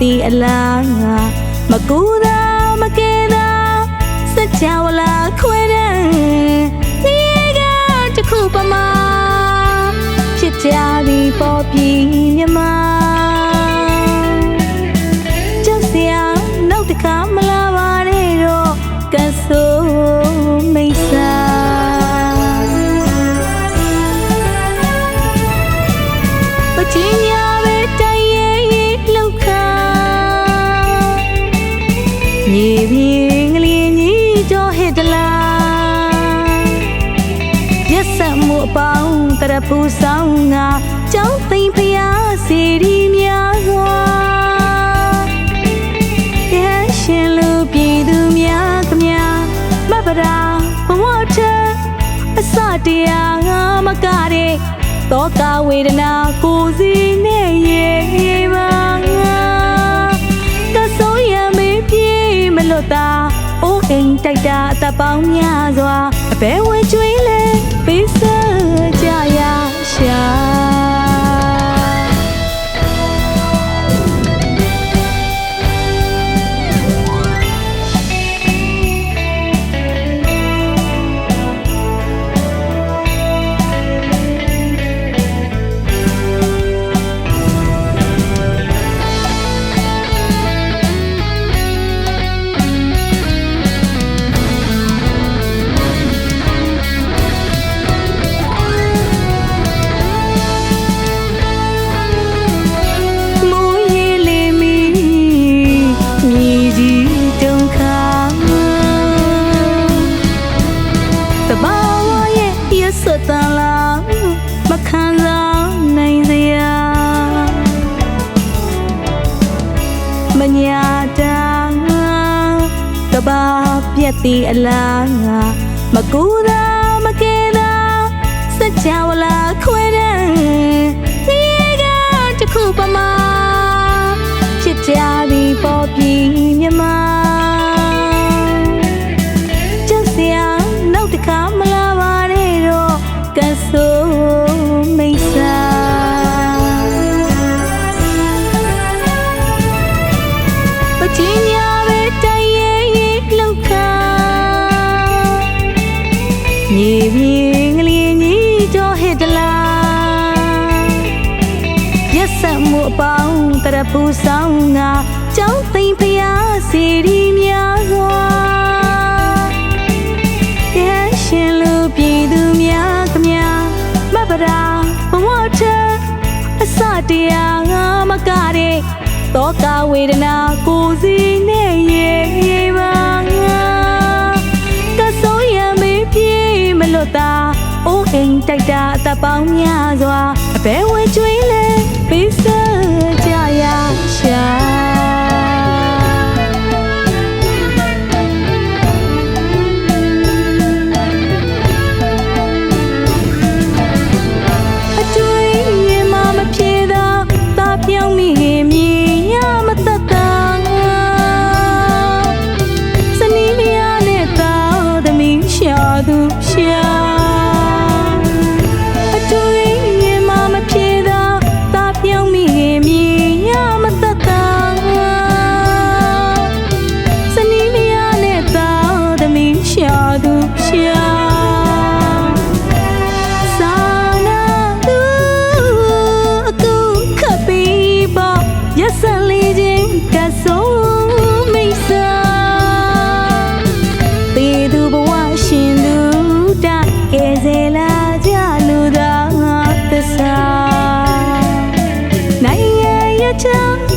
သည်အလားငါမကူသာမကဲသာစัจ java လာခွဲတဲ့ဒီကတစ်ခုပမာဖြစ်ကြသည်ပေါ်ပြီး ဖူဆောင်ငါကျောင်းသိမ့်ဖျားစီရီများစွာရရှင်လူပြည်သူများကမြမပရာဘဝချအစတရားငါမကတဲ့တောကဝေဒနာကိုစီနဲ့ရေပါငါကဆိုးရမေးပြေးမလွတ်တာအိုးအိမ်တိုက်တာအသက်ပေါင်းများစွာအဘဲဝဲကျွေးလဲပေးစ ကြရ ပြက်တီ င်းတရဖူဆောင်ငါကျောင်းသိမ့်ဖျားစီရီများစွာရရှင်လူပြည်သူများကမြမပရာဘဝထအစတရားငါမကတဲ့တောကဝေဒနာကိုစီနဲ့ရေပါငါကဆိုးရမေးပြေးမလွတ်တာအိုးအိမ်တိုက်တာအသက်ပေါင်းများစွာအဘဲဝဲကျွေး 着